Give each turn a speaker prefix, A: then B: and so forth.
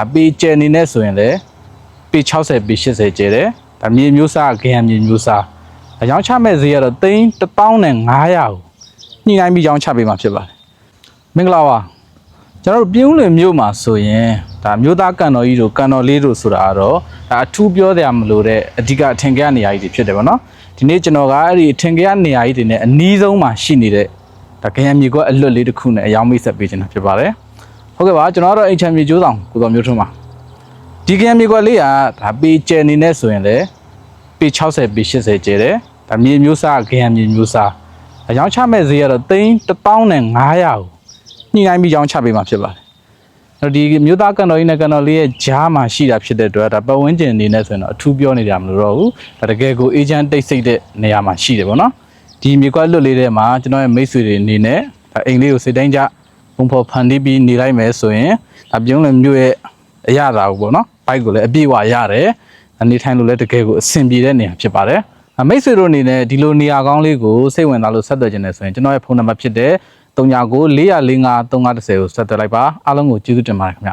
A: အပေကျယ်နေနဲ့ဆိုရင်လည်းပေ60ပေ80ကျယ်တယ်ဒါမြေမျိုးစားဂရမ်မြေမျိုးစားအကြောင်းချမဲ့ဈေးကတော့သိန်း1500ကိုညှိနှိုင်းပြီးကြောင်းချပေးမှာဖြစ်ပါတယ်မင်္ဂလာပါကျွန်တော်တို့ပြင်းဦးလွင်မြို့မှာဆိုရင်ဒါမြို့သားကန်တော်ကြီးတို့ကန်တော်လေးတို့ဆိုတာကတော့ဒါအထူးပြောကြရမလို့တဲ့အဓိကအထင်ကရနေရာကြီးတွေဖြစ်တယ်ဗောနော်ဒီနေ့ကျွန်တော်ကအဲ့ဒီအထင်ကရနေရာကြီးတွေနဲ့အနီးဆုံးမှာရှိနေတဲ့ဒါဂရမ်မြေကအလွတ်လေးတစ်ခုနဲ့အယောင်းမိတ်ဆက်ပေးခြင်းတာဖြစ်ပါတယ် ဟုတ်ကဲ့ပါကျွန်တော်ကတော့အိမ်ချမ်းမြေကျိုးဆောင်ကိုတော်မျိုးထွန်းပါဒီကံမြေကွက်လေးကဒါပေကျယ်နေနဲ့ဆိုရင်လည်းပေ60ပေ80ကျယ်တယ်ဒါမြေမျိုးစားကံမြေမျိုးစားအကြောင်းချမဲ့ဈေးကတော့သိန်း1500ကိုညှိနှိုင်းပြီးကြောင်းချပေးမှာဖြစ်ပါတယ်အဲ့တော့ဒီမျိုးသားကန်တော်ကြီးနဲ့ကန်တော်လေးရဲ့ဂျားမှာရှိတာဖြစ်တဲ့အတွက်ဒါပတ်ဝန်းကျင်အနေနဲ့ဆိုရင်တော့အထူးပြောနေကြမလို့တော့ဘူးဒါတကယ်ကိုအေဂျင့်တိတ်ဆိတ်တဲ့နေရာမှာရှိတယ်ပေါ့နော်ဒီမြေကွက်လွတ်လေးထဲမှာကျွန်တော်ရဲ့မိတ်ဆွေတွေအနေနဲ့ဒါအိမ်လေးကိုစိတ်တိုင်းကြ ပုံဖော်ဖန်တီးပြီးနေလိုက်မယ်ဆိုရင်ဒါပြုံးလည်းမြို့ရဲ့အရသာကိုပေါ့နော်ဘိုက်ကိုလည်းအပြည့်အဝရတယ်အနေထိုင်လို့လည်းတကယ်ကိုအဆင်ပြေတဲ့နေရာဖြစ်ပါတယ်အမိတ်ဆွေတို့အနေနဲ့ဒီလိုနေရာကောင်းလေးကိုစိတ်ဝင်စားလို့ဆက်သွယ်ခြင်းနဲ့ဆိုရင်ကျွန်တော်ရဲ့ဖုန်းနံပါတ်ဖြစ်တဲ့3994453530ကိုဆက်သွယ်လိုက်ပါအားလုံးကိုကျေးဇူးတင်ပါတယ်ခင်ဗျ